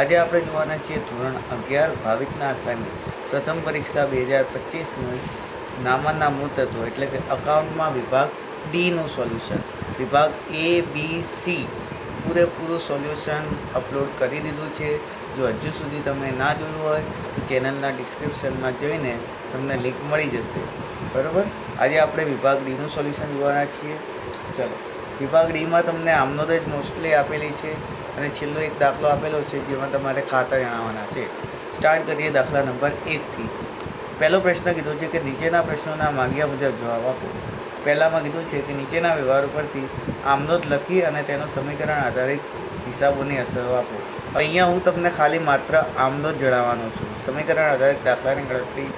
આજે આપણે જોવાના છીએ ધોરણ અગિયાર, ભાવિકના અસાઇનમેન્ટ પ્રથમ પરીક્ષા બે હજાર પચીસનું નામાના મૂળ તત્વો એટલે કે અકાઉન્ટમાં વિભાગ ડીનું સોલ્યુશન વિભાગ એ, બી, સી પૂરેપૂરું સોલ્યુશન અપલોડ કરી દીધું છે. જો હજુ સુધી તમે ના જોયું હોય તો ચેનલના ડિસ્ક્રિપ્શનમાં જઈને તમને લિંક મળી જશે. બરાબર? આજે આપણે વિભાગ ડીનું સોલ્યુશન જોવાના છીએ. ચલો. વિભાગ ડીમાં તમને આમનો જ મોસ્ટલી આપેલી છે. અને છેલ્લો એક દાખલો આપેલો છે જેમાં તમારે ખાતા જણાવવાના છે. સ્ટાર્ટ કરીએ દાખલા નંબર એકથી. પહેલો પ્રશ્ન કીધો છે કે નીચેના પ્રશ્નોના માંગ્યા મુજબ જવાબ આપો. પહેલામાં કીધું છે કે નીચેના વ્યવહારો પરથી આમનોદ લખી અને તેનો સમીકરણ આધારિત હિસાબોની અસરો આપો. અહીંયા હું તમને ખાલી માત્ર આમનોદ જણાવવાનો છું. સમીકરણ આધારિત દાખલાની ગણતરી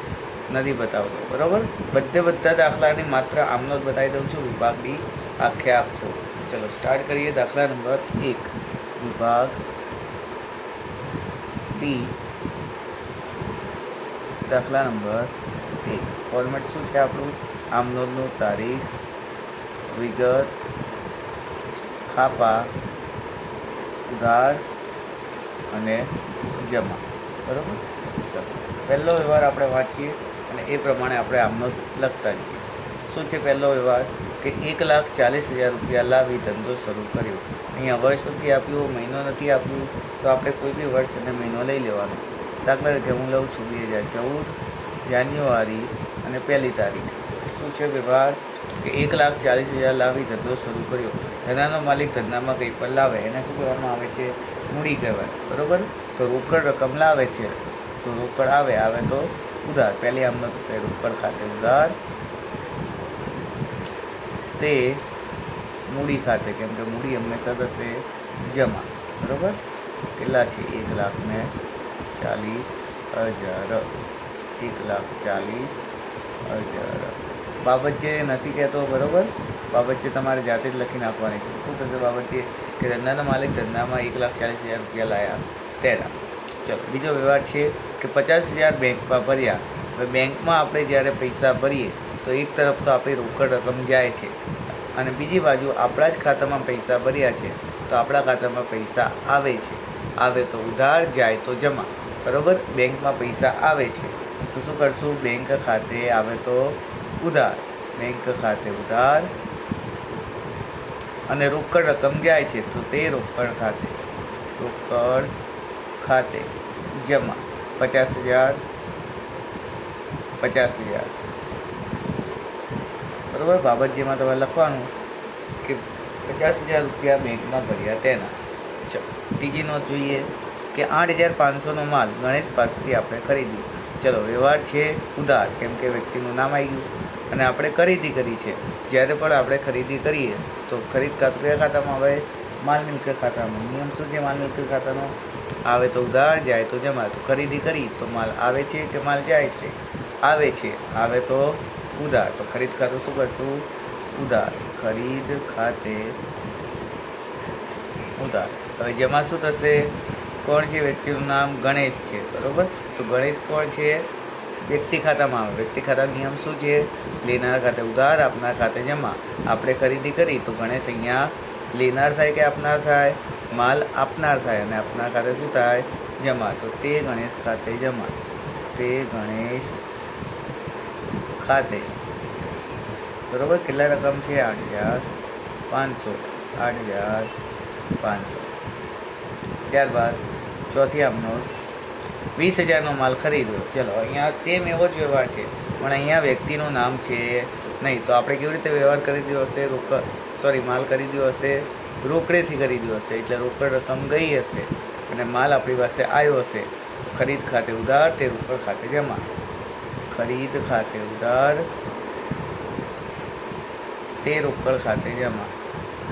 નથી બતાવતો. બરાબર? બધે બધા દાખલાની માત્ર આમનોદ બતાવી દઉં છું. વિભાગ ડી આખે આખો. ચલો સ્ટાર્ટ કરીએ દાખલા નંબર એક. વિભાગ ડી દાખલા નંબર એક. ફોર્મેટ શું છે આપણું? આમનોંધનું તારીખ, વિગત, ખાપા ઉધાર અને જમા. બરાબર? ચાલો. પહેલો વ્યવહાર આપણે વાંચીએ અને એ પ્રમાણે આપણે આમનો લખતા જઈએ. શું છે પહેલો વ્યવહાર? કે એક લાખ ચાલીસ હજાર રૂપિયા લાવી ધંધો શરૂ કર્યો. અહીંયા વર્ષ નથી આપ્યું મહિનો નથી આપ્યું, તો આપણે કોઈ બી વર્ષ અને મહિનો લઈ લેવાનો. દાખલા તરીકે હું લઉં છું બે હજાર ચૌદ, જાન્યુઆરી અને પહેલી તારીખ. શું છે વ્યવહાર? કે એક લાખ ચાલીસ હજાર લાવી ધંધો શરૂ કર્યો. ધંધાનો માલિક ધંધામાં કંઈ પણ લાવે, એને શું કહેવામાં આવે છે? મૂડી કહેવાય. બરાબર? તો રોકડ રકમ લાવે છે. તો રોકડ આવે આવે તો ઉધાર. પહેલી આમનો થશે રોકડ ખાતે ઉધાર. તે મૂડી ખાતે, કેમ કે મૂડી હંમેશા થશે જમા. બરાબર? કેટલા છે? એક લાખ ને ચાલીસ હજાર. એક લાખ ચાલીસ હજાર. બાબત જે નથી કહેતો, બરાબર? બાબત જે તમારે જાતે જ લખી નાખવાની છે. શું થશે બાબત જે કે ધંધાના માલિક ધંધામાં એક લાખ ચાલીસ હજાર રૂપિયા લાયા. તેના. ચલો, બીજો વ્યવહાર છે કે પચાસ હજાર બેંકમાં ભર્યા. હવે બેંકમાં આપણે જ્યારે પૈસા ભરીએ તો એક તરફ તો આપણી રોકડ રકમ જાય છે અને બીજી બાજુ આપણા જ ખાતામાં પૈસા ભર્યા છે, તો આપણા ખાતામાં પૈસા આવે છે. આવે તો ઉધાર, જાય તો જમા. બરાબર? બેંકમાં પૈસા આવે છે. તો શું કરશું? બેંક ખાતે આવે તો ઉધાર. બેંક ખાતે ઉધાર. અને રોકડ રકમ જાય છે, તો તે રોકડ ખાતે. રોકડ ખાતે જમા. પચાસ હજાર પચાસ હજાર. બરાબર? બાબત જેમાં તમારે લખવાનું કે પચાસ હજાર રૂપિયા બેંકમાં ભર્યા તેના. ચલો ત્રીજી નોંધ જોઈએ કે આઠ હજાર પાંચસોનો માલ ગણેશ પાસેથી આપણે ખરીદ્યું ચલો વ્યવહાર છે ઉધાર કેમ કે વ્યક્તિનું નામ આવી ગયું. અને આપણે ખરીદી કરી છે. જ્યારે પણ આપણે ખરીદી કરીએ તો ખરીદ ખાતું કયા ખાતામાં આવે? માલ મિલકત ખાતામાં નિયમ શું છે માલ મિલકત ખાતાનો? આવે તો ઉધાર જાય તો જમા. તો ખરીદી કરી તો માલ આવે છે કે માલ જાય છે? આવે છે. આવે તો ઉધાર તો ખરીદ ખાતું શું કરશું? ઉધાર ખરીદ ખાતે ઉધાર હવે જેમાં શું થશે? કોણ છે વ્યક્તિનું નામ? ગણેશ છે. બરાબર? તો ગણેશ કોણ છે? વ્યક્તિ ખાતામાં આવે. વ્યક્તિ ખાતા નિયમ શું છે? લેનાર ખાતે ઉધાર આપનાર ખાતે જમા. આપણે ખરીદી કરી તો ગણેશ અહીંયા લેનાર થાય કે આપનાર થાય? માલ આપનાર થાય અને આપનાર ખાતે શું થાય? જમા. તો તે ગણેશ ખાતે જમા. તે ગણેશ ખાતે. બરાબર? કેટલા રકમ છે? આઠ હજાર, પાંચસો, આઠ હજાર, પાંચસો. ત્યારબાદ ચોથી આમનો વીસ હજારનો માલ ખરીદ્યો. ચલો, અહીંયા સેમ એવો જ વ્યવહાર છે. પણ અહીંયા વ્યક્તિનું નામ છે નહીં. તો આપણે કેવી રીતે વ્યવહાર ખરીદ્યો હશે? રોકડ સોરી માલ ખરીદ્યો હશે? રોકડેથી ખરીદ્યો હશે? એટલે રોકડ રકમ ગઈ હશે. અને માલ આપણી પાસે આવ્યો હશે. તો ખરીદ ખાતે ઉધાર તે રોકડ ખાતે જમા. ખરીદ ખાતે ઉધાર તે રોકડ ખાતે જમા.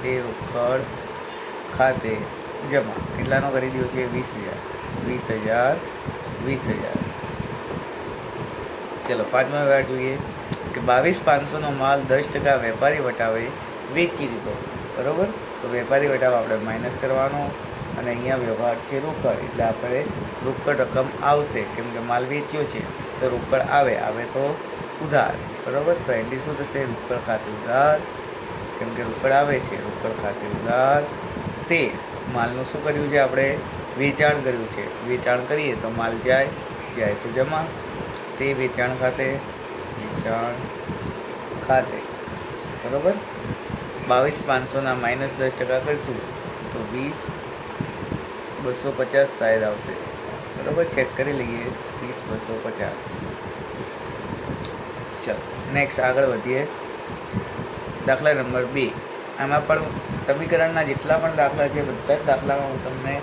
તે રોકડ ખાતે જમા. કેટલાનો ખરીદ્યો છે? વીસ હજાર. વીસ હજાર વીસ હજાર. ચલો, પાંચમા વ્યવહાર જોઈએ કે બાવીસ પાંચસોનો માલ દસ ટકા વેપારી વટાવે વેચી દીધો. બરાબર? તો વેપારી વટાવ આપણે માઇનસ કરવાનો અને અહીંયા વ્યવહાર છે રોકડ. એટલે આપણે રોકડ રકમ આવશે. કેમ કે માલ વેચ્યો છે. તો રોકડ આવે આવે તો ઉધાર. બરાબર? તો એન્ડી શું થશે? રોકડ ખાતે ઉધાર. કેમ કે રોકડ આવે છે રોકડ ખાતે ઉધાર. તે માલનું શું કર્યું છે આપણે? વેચાણ કર્યું છે. વેચાણ કરીએ તો માલ જાય જાય તો જમા. તે વેચાણ ખાતે વેચાણ ખાતે. બરાબર? બાવીસ પાંચસોના માઇનસ દસ ટકા કરીશું તો વીસ, બસો પચાસ સાઈડ આવશે. બરાબર? ચેક કરી લઈએ. બસો પચાસ. ચાલો નેક્સ્ટ આગળ વધીએ. દાખલા નંબર બે. આમાં પણ સમીકરણના જેટલા પણ દાખલા છે, બધા જ દાખલામાં હું તમને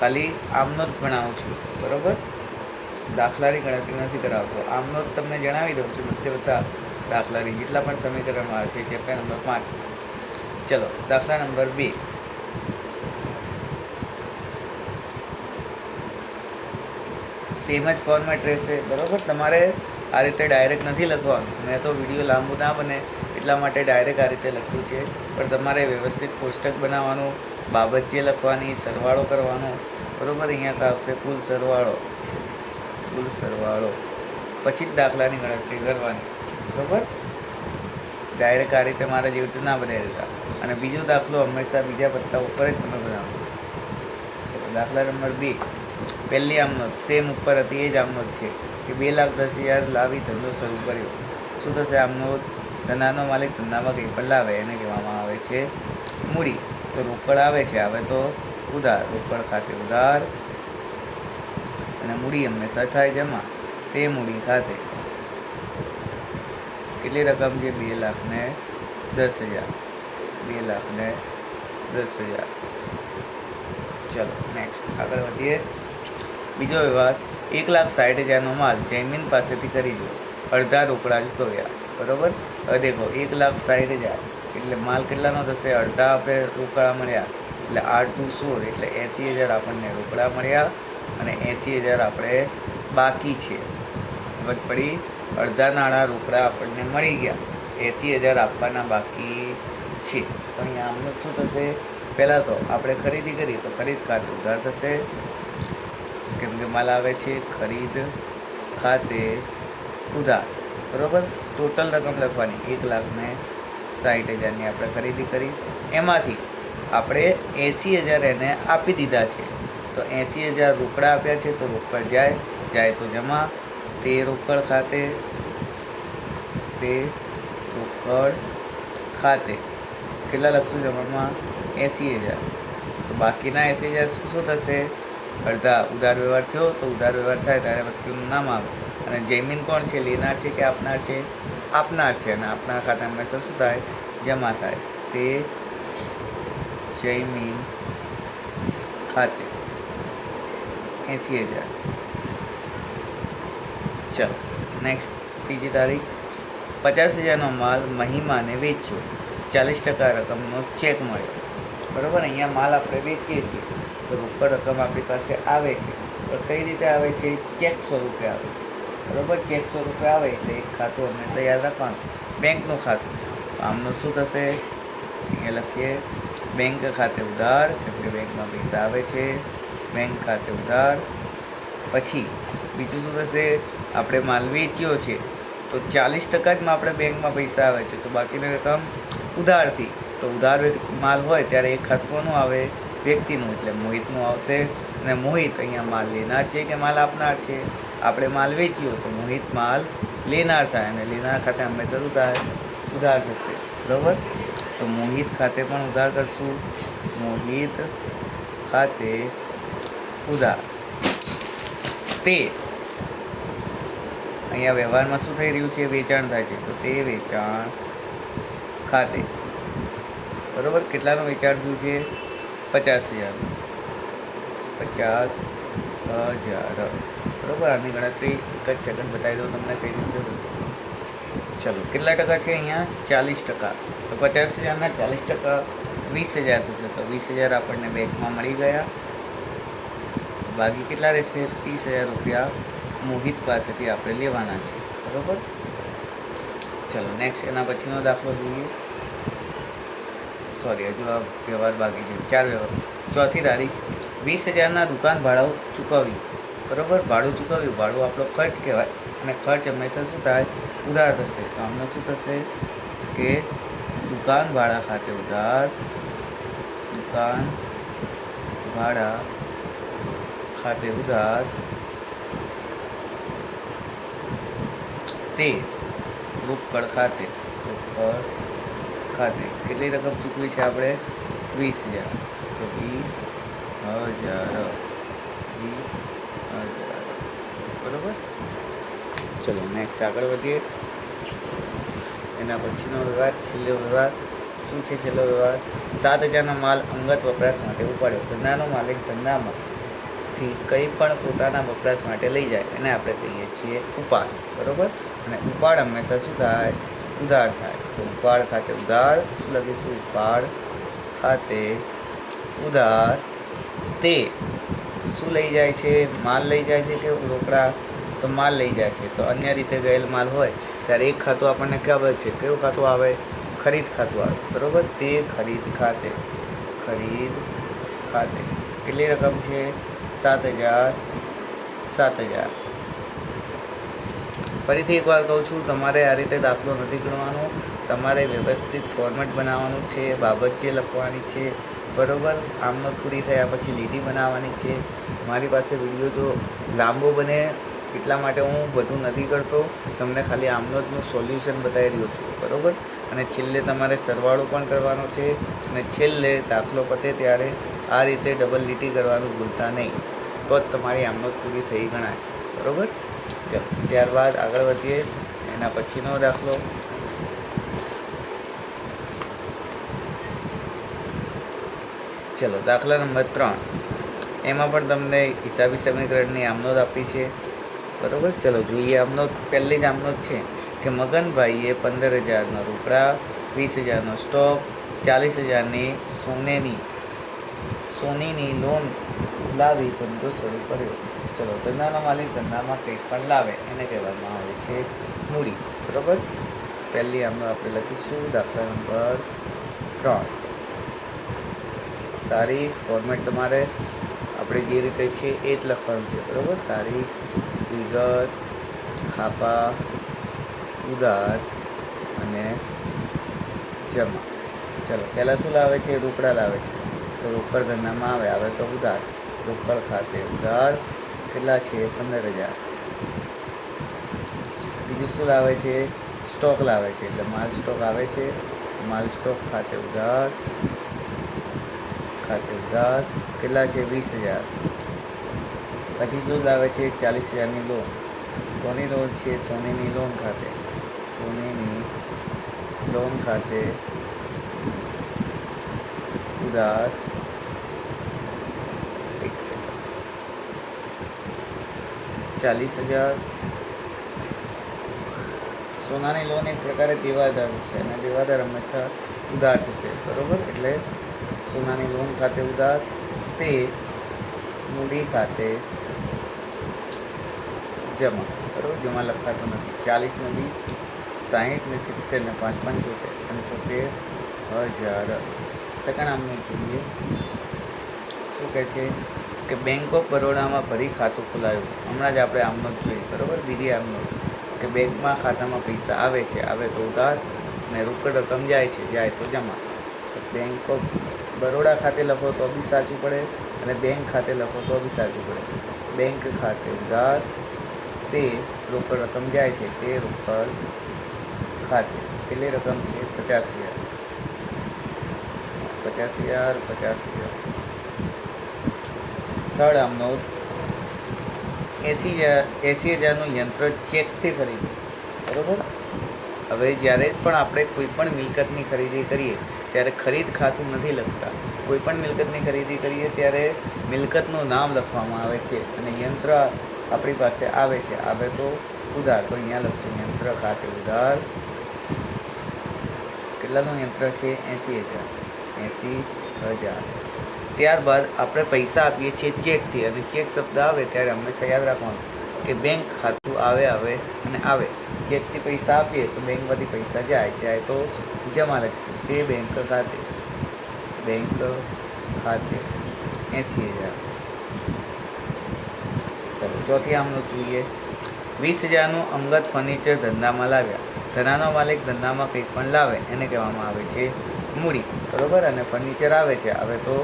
ખાલી આમનો જ ભણાવું છું, બરોબર? દાખલાની ગણતરી નથી કરાવતો. આમનો જ તમને જણાવી દઉં છું, બધે બધા દાખલાની, જેટલા પણ સમીકરણમાં આવે છે ચેપ્ટર નંબર પાંચ. ચલો, દાખલા નંબર બે. સેમ જ ફોર્મેટ રહેશે. બરાબર? તમારે આ રીતે ડાયરેક્ટ નથી લખવાનું. મેં તો વીડિયો લાંબુ ના બને એટલા માટે ડાયરેક્ટ આ રીતે લખ્યું છે. પણ તમારે વ્યવસ્થિત કોષ્ટક બનાવવાનું બાબત જે લખવાની, સરવાળો કરવાનો. બરાબર? અહીંયા આવશે કુલ સરવાળો. કુલ સરવાળો. પછી જ દાખલાની ગણતરી કરવાની. બરાબર? ડાયરેક્ટ આ રીતે મારા જેવી રીતે ના બનાવી દેતા. અને બીજો દાખલો હંમેશા બીજા પત્તા ઉપર જ તમે બનાવો. ચલો, દાખલા નંબર બે. પહેલી આમનો સેમ ઉપર હતી, એ જ આમનો જ છે. કે બે લાખ દસ હજાર લાવી ધંધો શરૂ કર્યો. શું થશે આમનો? ધંધાનો માલિક ધંધામાં કંઈ પણ લાવે એને કહેવામાં આવે છે મૂડી. તો રોકડ આવે છે, આવે તો ઉધાર. રોકડ ખાતે ઉધાર અને મૂડી હંમેશા થાય જમા તે મૂડી ખાતે. કેટલી રકમ છે? બે લાખ ને દસ હજાર. બે લાખ ને દસ હજાર. ચલો નેક્સ્ટ આગળ વધીએ. બીજો વ્યવહાર, એક લાખ સાઠ હજારનો માલ જૈમિન પાસેથી ખરીદ્યો. અડધા રોકડા જ ચૂકવ્યા બરોબર? હવે દેખો, એક લાખ સાઠ હજાર. એટલે માલ કેટલાનો થશે? અડધા આપણે રોકડા મળ્યા. એટલે આઠ ટુ સોળ, એટલે એંસી હજાર આપણને રોકડા મળ્યા અને એંસી હજાર આપણે બાકી છે. સમજ પડી? અડધા નાણાં રોકડા આપણને મળી ગયા. એંસી હજાર આપવાના બાકી છે. તો અહીંયા આમનું શું થશે? પહેલાં તો આપણે ખરીદી કરી તો ખરીદ કાર્ડ ઉધાર થશે. કેમ કે માલ આવે છે ખરીદ ખાતે ઉધાર. બરોબર? ટોટલ રકમ લખવાની એક લાખને સાઠ હજારની આપણે ખરીદી કરી. એમાંથી આપણે એંસી હજાર એને આપી દીધા છે. તો એંસી હજાર રોકડા આપ્યા છે તો રોકડ જાય. જાય તો જમા. તે રોકડ ખાતે, તે રોકડ ખાતે કેટલા લખશું જમામાં એંસી હજાર. તો બાકીના એંસી હજાર શું શું થશે? અડધા ઉધાર વ્યવહાર થયો તો ઉધાર વ્યવહાર થાય ત્યારે વ્યક્તિનું નામ આવે. અને જૈમિન કોણ છે, લેનાર છે કે આપનાર છે? આપનાર છે અને આપનાર ખાતે હંમેશા શું થાય? જમા થાય. તે જૈમિન ખાતે એંસી હજાર. ચલો નેક્સ્ટ ત્રીજી તારીખ. પચાસ હજારનો માલ મહિમાને વેચ્યો. ચાલીસ ટકા રકમનો ચેક મળ્યો. બરાબર? અહીંયા માલ આપણે વેચીએ છીએ. તો રોકડ રકમ આપણી પાસે આવે છે. પણ કઈ રીતે આવે છે? ચેક સ્વરૂપે આવે છે. બરાબર? ચેક સ્વરૂપે આવે એટલે એક ખાતું હંમેશા યાદ રાખવાનું. બેંકનું ખાતું. આમનું શું થશે? અહીંયા લખીએ. બેંક ખાતે ઉધાર એટલે બેંકમાં પૈસા આવે છે. બેંક ખાતે ઉધાર. પછી બીજું શું થશે? આપણે માલ વેચ્યો છે. તો ચાલીસ ટકા જ આપણે બેંકમાં પૈસા આવે છે. તો બાકીની રકમ ઉધારથી. તો ઉધાર માલ હોય ત્યારે એક ખાતું કોનું આવે? વ્યક્તિનું, એટલે મોહિતનું આવશે અને મોહિત અહીંયા માલ લેનાર છે કે માલ આપનાર છે? આપણે માલ વેચ્યો તો મોહિત માલ લેનાર થાય અને લેનાર ખાતે હંમેશા ઉધાર ઉધાર થશે બરાબર? તો મોહિત ખાતે પણ ઉધાર કરશું. મોહિત ખાતે ઉધાર. તે અહીંયા વ્યવહારમાં શું થઈ રહ્યું છે? વેચાણ થાય છે. તો તે વેચાણ ખાતે. બરાબર? કેટલાનું વેચાણ થયું છે? પચાસ હજાર. પચાસ હજાર. બરોબર, આની ગણતરી એક જ સેકન્ડ બતાવી દઉં, તમને કઈ રીતે ચલો, કેટલા ટકા છે અહીંયા? ચાલીસ ટકા. તો પચાસ હજારના ચાલીસ ટકા વીસ હજાર થશે. તો વીસ હજાર આપણને બેંકમાં મળી ગયા. બાકી કેટલા રહેશે? ત્રીસ હજાર રૂપિયા મોહિત પાસેથી આપણે લેવાના છે. બરાબર? ચલો નેક્સ્ટ એના પછીનો દાખલો જોઈએ. સોરી, હજુ આ વ્યવહાર બાકી છે. ચાર વ્યવહાર. ચોથી તારીખ, વીસ હજારના દુકાન ભાડું ચૂકવ્યું. બરાબર? ભાડું ચૂકવ્યું. ભાડું આપણો ખર્ચ કહેવાય. અને ખર્ચ હંમેશા શું થાય? ઉધાર થશે. તો આમને શું થશે? કે દુકાન ભાડા ખાતે ઉધાર, દુકાન ભાડા ખાતે ઉધાર. તે રોકડ ખાતે રોકડ ખાતે. કેટલી રકમ ચૂકવી છે આપણે? વીસ હજાર. તો વીસ હજાર. વીસ હજાર. બરોબર? ચલો નેક્સ્ટ આગળ વધીએ. એના પછીનો વ્યવહાર છેલ્લો વ્યવહાર શું છે છેલ્લો વ્યવહાર સાત હજારનો માલ અંગત વપરાશ માટે ઉપાડ્યો. ધંધાનો માલિક ધંધામાંથી કંઈ પણ પોતાના વપરાશ માટે લઈ જાય. એને આપણે કહીએ છીએ ઉપાડ. બરોબર? અને ઉપાડ હંમેશા શું થાય? ઉધાર થાય. તો ઉપાડ ખાતે ઉધાર શું લખીશું ઉપાડ ખાતે ઉધાર તે શું લઈ જાય છે? માલ લઈ જાય છે કે રોકડા? તો માલ લઈ જાય છે. તો અન્ય રીતે ગયેલ માલ હોય, ત્યારે એક ખાતું આપણને ખબર છે કયું ખાતું આવે? ખરીદ ખાતું આવે. બરાબર? તે ખરીદ ખાતે. ખરીદ ખાતે. કેટલી રકમ છે? સાત હજાર સાત હજાર. ફરીથી એકવાર કહું છું, તમારે આ રીતે દાખલો નથી ગણવાનો. તમારે વ્યવસ્થિત ફોર્મેટ બનાવવાનું છે, બાબત જે લખવાની છે, બરોબર? આમનોટ પૂરી થયા પછી લીટી બનાવવાની છે. મારી પાસે વીડિયો જો લાંબો બને એટલા માટે હું બધું નથી કરતો. તમને ખાલી આમનોટનું સોલ્યુશન બતાવી રહ્યો છું, બરોબર? અને છેલ્લે તમારે સરવાળો પણ કરવાનો છે અને છેલ્લે દાખલો પતે ત્યારે આ રીતે ડબલ લીટી કરવાનું ભૂલતા નહીં. તો જ તમારી આમનોટ પૂરી થઈ ગણાય, બરોબર? ત્યારબાદ આગળ વધીએ, એના પછીનો દાખલો. ચલો, દાખલા નંબર ત્રણ. એમાં પણ તમને હિસાબી સમીકરણની આમનોદ આપી છે. બરોબર? ચલો, જોઈએ આમનોદ પહેલી જ આમનોદ છે કે મગનભાઈએ પંદર હજારનો રોકડા વીસ હજારનો સ્ટોક ચાલીસ હજારની સોનેની, સોનીની લોન લાવી ધંધો શરૂ કર્યો. ચલો, ધંધાનો માલિક ધંધામાં કંઈક પણ લાવે, એને કહેવામાં આવે છે મૂડી. બરોબર? પહેલી આમનો આપણે લખીશું, દાખલા નંબર ત્રણ. તારીખ ફોર્મેટ તમારે આપણે જે રીતે છે એ જ લખવાનું છે, બરોબર? તારીખ, વિગત ખાપા ઉધાર અને જમા. ચલો, પહેલાં શું લાવે છે? રોકડા લાવે છે. તો રોકડ ધંધામાં આવે આવે તો ઉધાર. રોકડ ખાતે ઉધાર કેટલા છે? પંદર હજાર બીજું શું લાવે છે? સ્ટોક લાવે છે. એટલે માલ સ્ટોક આવે છે. માલ સ્ટોક ખાતે ઉધાર. ખાતે ઉધાર. કેટલા છે? વીસ હજાર પછી શું લાવે છે? ચાલીસ હજારની લોન કોની લોન છે? સોનીની લોન ખાતે. સોનીની લોન ખાતે ઉધાર એક સેકન્ડ ચાલીસ હજાર. સોનાની લોન એક પ્રકારે દેવાદાર છે અને દેવાદાર હંમેશા ઉધાર થશે, બરોબર? એટલે સોનાની લોન ખાતે ઉધાર, તે મૂડી ખાતે જમા, બરોબર? જમા લખાતો નથી. ચાલીસને વીસ સાહીઠને સિત્તેરને પાંચ, પંચોતેર. પંચોતેર હજાર. સેકન્ડ જોઈએ. શું કહે છે? કે બેંક ઓફ બરોડામાં ફરી ખાતું ખોલાયું. હમણાં જ આપણે આમનો જ જોઈએ બરોબર? બીજી આમનો. કે બેંકમાં ખાતામાં પૈસા આવે છે, આવે તો ઉધાર અને રોકડ રકમ જાય છે, જાય તો જમા. તો બેંક ઓફ બરોડા ખાતે લખો તો બી સાચું પડે અને બેંક ખાતે લખો તો બી સાચું પડે. બેંક ખાતે ઉધાર તે રોકડ રકમ જાય છે, તે રોકડ ખાતે. કેટલી રકમ છે? પચાસ હજાર. પચાસ હજાર પચાસ હજાર. થર્ડ આમનો એંસી એંસી હજારનું યંત્ર ચેકથી ખરીદ્યું બરાબર? હવે જ્યારે પણ આપણે કોઈ પણ મિલકતની ખરીદી કરીએ, ત્યારે ખરીદ ખાતું નથી લખતા. કોઈ પણ મિલકતની ખરીદી કરીએ, ત્યારે મિલકતનું નામ લખવામાં આવે છે અને યંત્ર આપણી પાસે આવે છે. આવે તો ઉધાર. તો અહીંયા લખશું, યંત્ર ખાતે ઉધાર. કેટલાનું યંત્ર છે? એંસી હજાર. એંસી હજાર. ત્યારબાદ આપણે પૈસા આપીએ છીએ ચેકથી. અને ચેક શબ્દ આવે ત્યારે હંમેશા યાદ રાખવાનું કે બેંક ખાતું આવે આવે અને આવે. ચેકથી પૈસા આપીએ તો બેંકમાંથી પૈસા જાય, ત્યારે તો જમા લખીશું તે બેંક ખાતે. બેંક ખાતે. એંસી હજાર. ચલો, ચોથી આમનું જોઈએ. વીસ હજારનું અંગત ફર્નિચર ધંધામાં લાવ્યા. ધંધાનો માલિક ધંધામાં કંઈક પણ લાવે, એને કહેવામાં આવે છે મૂડી. બરોબર? અને ફર્નિચર આવે છે. હવે તો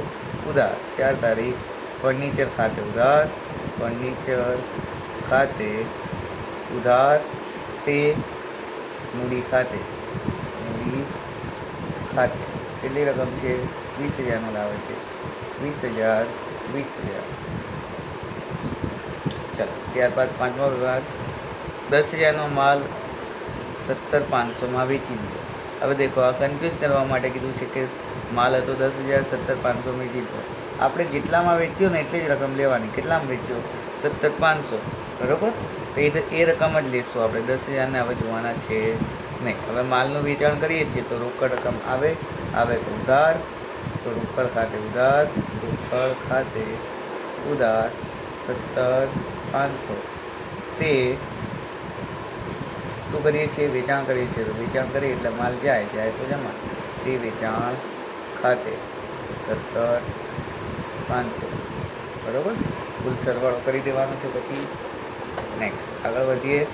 ઉધાર. ચાર તારીખ ફર્નિચર ખાતે ઉધાર ફર્નિચર ખાતે ઉધાર, તે મૂડી ખાતે મૂડી ખાતે. કેટલી રકમ છે? વીસ હજારનો લાવે છે. વીસ હજાર વીસ હજાર. ચાલો, ત્યારબાદ પાંચમો વિભાગ. દસ હજારનો માલ સત્તર પાંચસોમાં વેચી દીધો. હવે દેખો, આ કન્ફ્યુઝ કરવા માટે કીધું છે કે માલ હતો દસ હજાર, સત્તર પાંચસો વેચી પર આપણે જેટલામાં વેચ્યો ને એટલી જ રકમ લેવાની. કેટલામાં વેચ્યો? સત્તર પાંચસો. બરાબર? તો એ એ રકમ જ લેશું આપણે. દસ હજારને હવે જોવાના છે નહીં. હવે માલનું વેચાણ કરીએ છીએ તો રોકડ રકમ આવે. આવે તો ઉધાર. તો રોકડ ખાતે ઉધાર. રોકડ ખાતે ઉધાર. સત્તર પાંચસો. તે શું કરીએ છીએ? વેચાણ કરીએ છીએ. તો વેચાણ કરીએ એટલે માલ જાય. જાય તો જમા. તે વેચાણ ખાતે સત્તર પાંચસો. બરાબર? કુલ સરવાળો કરી દેવાનો છે પછી નેક્સ્ટ આગળ વધીએ.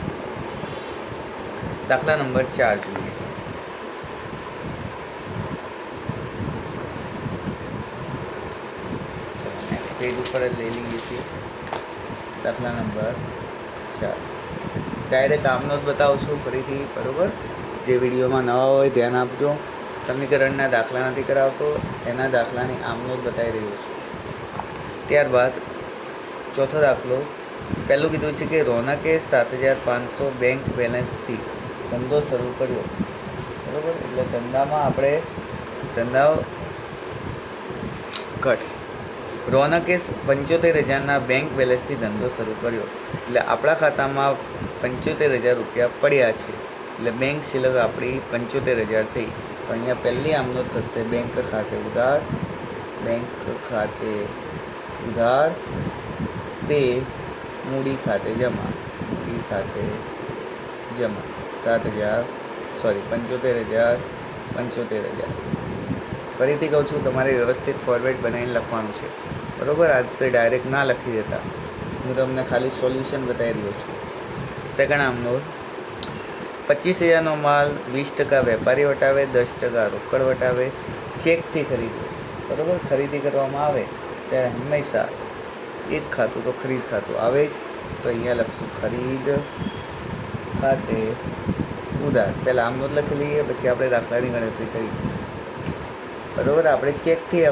દાખલા નંબર ચાર જોઈએ. પેજ ઉપર જ લઈ લઈએ છીએ. દાખલા નંબર ચાર. ડાયરેક્ટ આમનો જ બતાવું છું ફરીથી, બરાબર? જે વિડીયોમાં નવા હોય, ધ્યાન આપજો. સમીકરણના દાખલા નથી કરાવતો, એના દાખલાની આમનો જ બતાવી રહ્યો છું. ત્યારબાદ ચોથો દાખલો, પહેલું કીધું છે કે રોનકે સાત હજાર પાંચસો બેંક બેલેન્સથી ધંધો શરૂ કર્યો. બરાબર? એટલે ધંધામાં આપણે ધંધા કટ. રોનકે પંચોતેર હજારના બેંક બેલેન્સથી ધંધો શરૂ કર્યો. એટલે આપણા ખાતામાં પંચોતેર હજાર રૂપિયા પડ્યા છે. એટલે બેંક સિલક આપણી પંચોતેર હજાર થઈ. તો અહીંયા પહેલી આમનો થશે બેંક ખાતે ઉધાર, બેંક ખાતે ઉધાર, તે મૂડી ખાતે જમા, મૂડી ખાતે જમા, સાત હજાર સોરી પંચોતેર હજાર પંચોતેર હજાર. ફરીથી કહું છું, તમારે વ્યવસ્થિત ફોર્મેટ બનાવીને લખવાનું છે. બરાબર? આ રીતે ડાયરેક્ટ ના લખી દેતા. હું તમને ખાલી સોલ્યુશન બતાવી રહ્યો છું. સેકન્ડ આમનો પચીસ હજારનો માલ, વીસ ટકા વેપારી વટાવે, દસ ટકા રોકડ વટાવે, ચેકથી ખરીદે, બરાબર? ખરીદી કરવામાં આવે ત્યારે હંમેશા એક ખાતું તો ખરીદ ખાતું આવે જ. તો અહીંયા લખશું ખરીદ ખાતે ઉધાર. પહેલાં આમનો જ લખી લઈએ, પછી આપણે દાખલાની ગણતરી કરીએ બરાબર? આપણે ચેકથી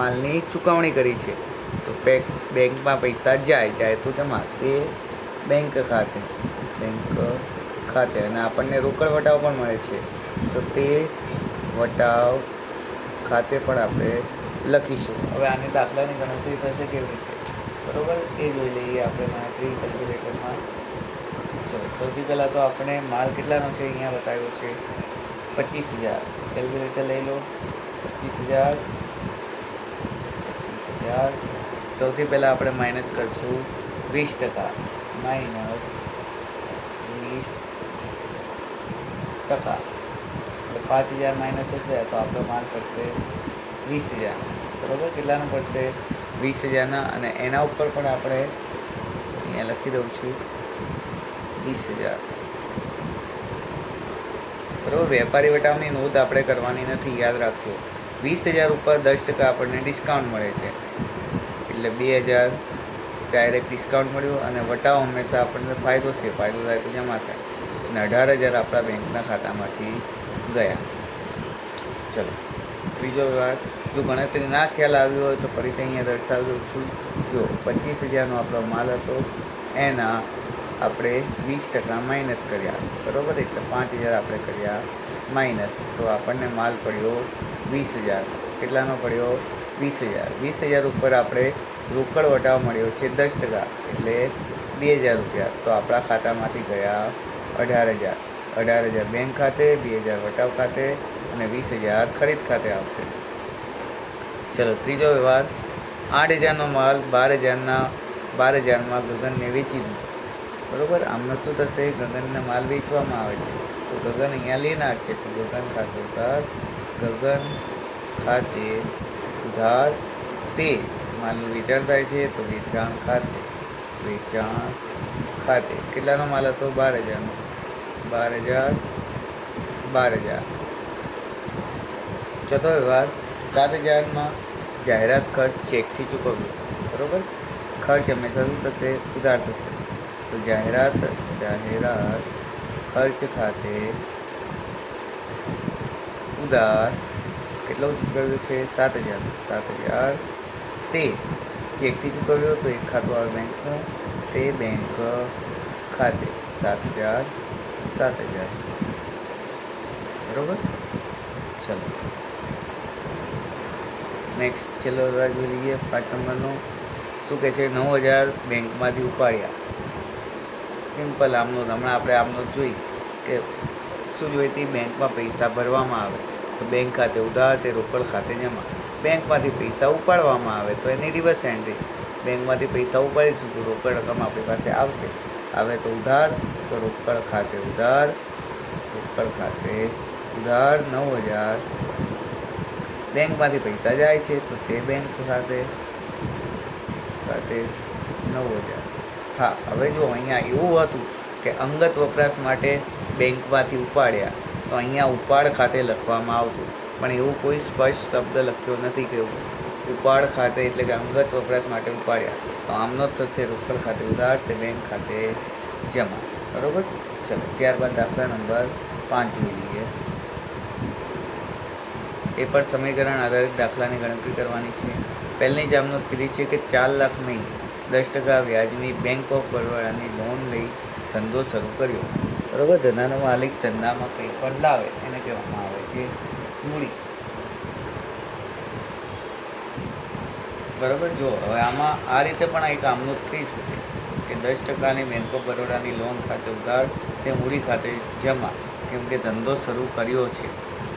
માલની ચૂકવણી કરી છે. તો બેંકમાં પૈસા જાય જાય તો જમા. તે બેંક ખાતે ખાતે અને આપણને રોકડ વટાવ પણ મળે છે. તો તે વટાવ ખાતે પણ આપણે લખીશું. હવે આની દાખલાની ગણતરી થશે કેવી રીતે? બરાબર? એ જોઈ લઈએ આપણે ગણતરી કેલ્ક્યુલેટરમાં ચલો સૌથી પહેલાં તો આપણે માલ કેટલાનો છે અહીંયા બતાવ્યો છે? પચીસ હજાર. કેલ્ક્યુલેટર લઈ લો. પચીસ હજાર. પચીસ હજાર. સૌથી પહેલાં આપણે માઇનસ કરશું વીસ ટકા. માઇનસ વીસ ટકા એટલે પાંચ હજાર માઇનસ હશે તો આપણો માલ પડશે વીસ હજાર. બરાબર? કેટલાનો પડશે? વીસ હજારના અને એના ઉપર પણ આપણે અહીંયા લખી દઉં છું વીસ હજાર. બરાબર? વેપારી વટાવની નોંધ આપણે કરવાની નથી, યાદ રાખજો. વીસ હજાર ઉપર દસ ટકા આપણને ડિસ્કાઉન્ટ મળે છે. એટલે બે હજાર ડાયરેક્ટ ડિસ્કાઉન્ટ મળ્યું અને વટાવ હંમેશા આપણને ફાયદો છે, ફાયદો થાય તો જમા થાય. અને અઢાર હજાર આપણા બેંકના ખાતામાંથી ગયા. ચલો. ત્રીજો વ્યવહાર જો ગણતરી ના ખ્યાલ આવ્યો હોય તો ફરીથી અહીંયા દર્શાવી છું. જો પચીસ હજારનો આપણો માલ હતો, એના આપણે વીસ ટકા માઇનસ કર્યા. બરાબર? એટલે પાંચ હજાર આપણે કર્યા માઇનસ. તો આપણને માલ પડ્યો વીસ હજાર. કેટલાનો પડ્યો? વીસ હજાર. વીસ હજાર ઉપર આપણે રોકડ વટાવ મળ્યો છે દસ ટકા. એટલે બે હજાર રૂપિયા. તો આપણા ખાતામાંથી ગયા અઢાર હજાર. અઢાર હજાર બેંક ખાતે, બે હજાર વટાવ ખાતે અને વીસ હજાર ખરીદ ખાતે આવશે. ચલો, ત્રીજો વ્યવહાર. આઠ હજારનો માલ બાર હજારના, બાર હજારમાં ગગનને વેચી દીધો. બરાબર? આમનો શું થશે? ગગનને માલ વેચવામાં આવે છે. તો ગગન અહીંયા લેનાર છે. તો ગગન ખાતે ઉધાર, ગગન ખાતે ઉધાર તે માલનું વેચાણ થાય છે. તો વેચાણ ખાતે, વેચાણ ખાતે. કેટલાનો માલ હતો? બાર હજારનો બાર હજાર બાર હજાર ચોથો વ્યવહાર સાત હજારમાં જાહેરાત ખર્ચ ચેકથી ચૂકવ્યો. બરાબર? ખર્ચ હંમેશા શું થશે? ઉધાર થશે. તો જાહેરાત જાહેરાત ખર્ચ ખાતે ઉધાર કેટલો ચૂકવ્યો છે? સાત હજાર સાત હજાર તે ચેકથી ચૂકવ્યો તો એક ખાતું આવે બેંકનું. તે બેંક ખાતે સાત હજાર સાત હજાર. બરોબર? ચલો. નેક્સ્ટ છેલ્લો વિભાગ જોઈ લઈએ. પાંચ નંબરનો શું કહે છે? નવ હજાર બેંકમાંથી ઉપાડ્યા. સિમ્પલ આમનો હમણાં આપણે આમનો જોઈ કે શું જોઈએ તે બેંકમાં પૈસા ભરવામાં આવે. તો બેંક ખાતે ઉધાર, તે રોકડ ખાતે જમા. બેંકમાંથી પૈસા ઉપાડવામાં આવે તો એની રિવર્સ એન્ટ્રી બેંકમાંથી પૈસા ઉપાડીશું તો રોકડ રકમ આપણી પાસે આવશે. આવે તો ઉધાર, તો રોકડ ખાતે ઉધાર, રોકડ ખાતે ઉધાર નવ હજાર. બેંકમાંથી પૈસા જાય છે તો તે બેંક ખાતે ખાતે નવ હજાર. હા, હવે જો અહીંયા એવું હતું કે અંગત વપરાશ માટે બેંકમાંથી ઉપાડ્યા, તો અહીંયા ઉપાડ ખાતે લખવામાં આવતું. પણ એવું કોઈ સ્પષ્ટ શબ્દ લખ્યો નથી કે ઉપાડ ખાતે એટલે કે અંગત વપરાશ માટે ઉપાડ્યા. તો આમનો થશે રોકડ ખાતે ઉધાર તે બેંક ખાતે જમા. બરોબર? ચલો, ત્યારબાદ દાખલા નંબર પાંચ જોઈ લઈએ. એ પણ સમયકરણ આધારિત દાખલાની ગણતરી કરવાની છે. પહેલી જ આમનો કીધી છે કે ચાર લાખ નહીં, દસ ટકા વ્યાજની બેંક ઓફ બરોડાની લોન લઈ ધંધો શરૂ કર્યો. બરોબર? ધંધાનો માલિક ધંધામાં કંઈ પણ લાવે, એને કહેવામાં આવે છે. મૂડી. બરોબર? જો, હવે આમાં આ રીતે પણ એક આમનું થઈ શકે કે દસ ટકાની બેંક ઓફ બરોડાની લોન ખાતે ઉધાર, તે મૂડી ખાતે જમા, કેમ કે ધંધો શરૂ કર્યો છે.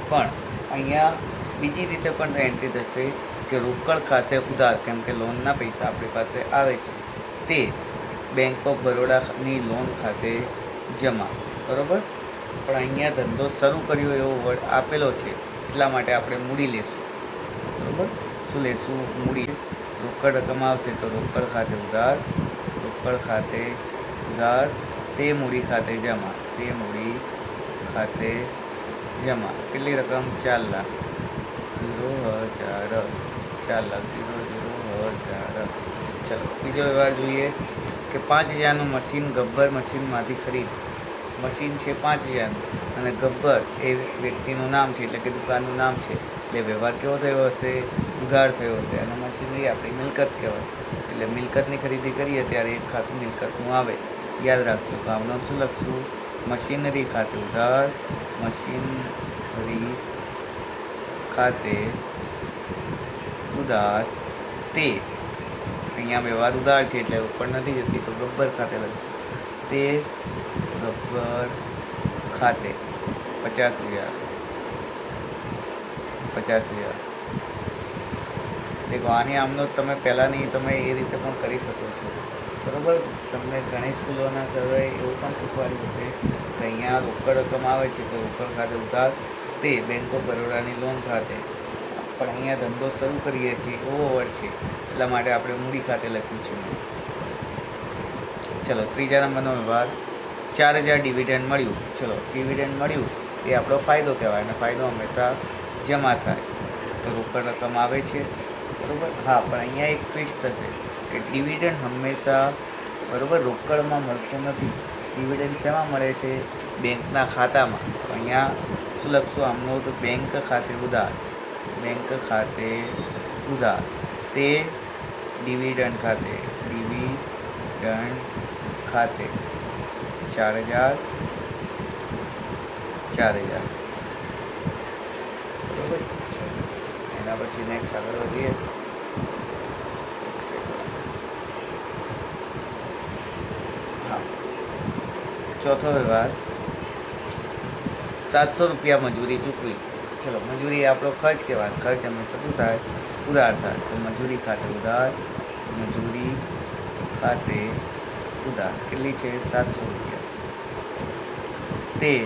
પણ અહીંયા બીજી રીતે પણ એન્ટ્રી થશે કે રોકડ ખાતે ઉધાર, કેમ કે લોનના પૈસા આપણી પાસે આવે છે. તે બેંક ઓફ બરોડાની લોન ખાતે જમા, બરાબર? પણ અહીંયા ધંધો શરૂ કર્યો એવો વર્ડ આપેલો છે, એટલા માટે આપણે મૂડી લેશું. બરાબર? શું લેશું? મૂડી. રોકડ રકમ આવશે તો રોકડ ખાતે ઉધાર, રોકડ ખાતે ઉધાર, તે મૂડી ખાતે જમા, તે મૂડી ખાતે જમા. કેટલી રકમ? ચાર લાખ. ઝીરો હજાર, ચાર લાખ. ઝીરો ઝીરો હજાર. ચલો, બીજો વ્યવહાર જોઈએ કે પાંચ હજારનું મશીન ગબ્બર મશીનમાંથી ખરીદ. મશીન છે પાંચ હજારનું અને ગબ્બર એ વ્યક્તિનું નામ છે, એટલે કે દુકાનનું નામ છે. એટલે વ્યવહાર કેવો થયો હશે? ઉધાર થયો છે અને મશીનરી આપણી મિલકત કહેવાય. એટલે મિલકતની ખરીદી કરીએ ત્યારે એક ખાતું મિલકતનું આવે. યાદ રાખજો તો શું લખશું? મશીનરી ખાતે ઉધાર, મશીનરી ખાતે ઉધાર તે. અહીંયા વ્યવહાર ઉધાર છે એટલે ઉપર નથી જતી, તો ગબ્બર ખાતે લખશું તે ગબ્બર ખાતે પચાસ હજાર. પચાસ હજાર. દેખો, આની આમનો તમે પહેલાંની તમે એ રીતે પણ કરી શકો છો. બરાબર? તમને ઘણી સ્કૂલોના સર્વે એવું પણ શીખવાડ્યું હશે કે અહીંયા રોકડ રકમ આવે છે તો રોકડ ખાતે ઉધાર તે બેંક ઓફ બરોડાની લોન ખાતે. પણ અહીંયા ધંધો શરૂ કરીએ છીએ, એવો ઓવર છે. એટલા માટે આપણે મૂડી ખાતે લખ્યું છે. ચલો, ત્રીજા નંબરનો વ્યવહાર. ચાર હજાર ડિવિડન્ડ મળ્યું. ચલો, ડિવિડન્ડ મળ્યું એ આપણો ફાયદો કહેવાય અને ફાયદો હંમેશા જમા થાય. તો રોકડ રકમ આવે છે. બરાબર? હા, પણ અહીંયા એક ટ્વિસ્ટ થશે કે ડિવિડન્ડ હંમેશા બરાબર રોકડમાં મળતું નથી. ડિવિડન્ડ શેમાં મળે છે? બેંકના ખાતામાં. અહીંયા શું લખશું? આમનું તો બેંક ખાતે ઉધાર. બેંક ખાતે ઉધાર. તે ડિવિડન્ડ ખાતે. ડિવિડન્ડ ખાતે. ચાર હજાર ચાર હજાર બરોબર છે. એના પછી નેક્સ્ટ આગળ વધીએ. ચોથો વ્યવહાર. સાતસો રૂપિયા મજૂરી ચૂકવી. ચલો, મજૂરી આપણો ખર્ચ કહેવાય. ખર્ચ હંમેશા શું થાય? ઉધાર થાય. તો મજૂરી ખાતે ઉધાર, મજૂરી ખાતે ઉધાર. કેટલી છે? સાતસો રૂપિયા. તે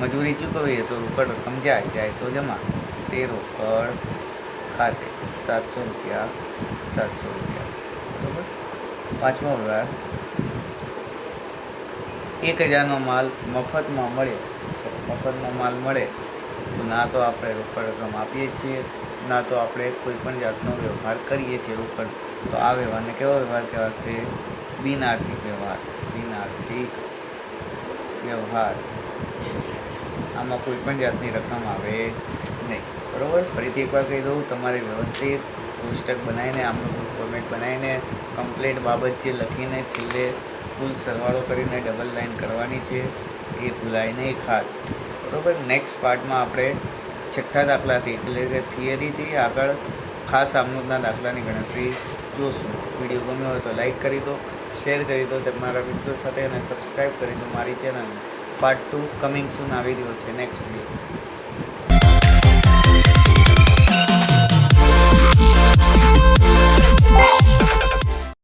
મજૂરી ચૂકવીએ તો રોકડ રકમ જાય જાય તો જમા. તે રોકડ ખાતે સાતસો રૂપિયા સાતસો રૂપિયા, બરાબર? પાંચમો વ્યવહાર. એક હજારનો માલ મફતમાં મળે. ચલો મફતમાં માલ મળે, તો ના તો આપણે રોકડ રકમ આપીએ છીએ, ના તો આપણે કોઈ પણ જાતનો વ્યવહાર કરીએ છીએ રોકડ. તો આ વ્યવહારને કેવો વ્યવહાર કહેવાશે? બિનઆર્થિક વ્યવહાર. બિનઆર્થિક વ્યવહાર. આમાં કોઈ પણ જાતની રકમ આવે નહીં. બરાબર? ફરીથી એકવાર કહી દઉં, તમારે વ્યવસ્થિત કોષ્ટક બનાવીને, આમનું ફોર્મેટ બનાવીને કમ્પ્લેટ બાબત જે લખીને છેલ્લે કુલ સરવાળો કરીને ડબલ લાઇન કરવાની છે, એ ભૂલાય નહીં ખાસ. બરાબર? નેક્સ્ટ પાર્ટમાં આપણે છઠ્ઠા દાખલાથી, એટલે કે થિયરીથી આગળ ખાસ આમનોદના દાખલાની ગણતરી જોશું. વીડિયો ગમ્યો હોય તો લાઈક કરી દો શેર કરી દો, તમારા મિત્રો સાથે અને સબસ્ક્રાઈબ કરી દો મારી channel part two coming soon આવી રહ્યો છે. Next video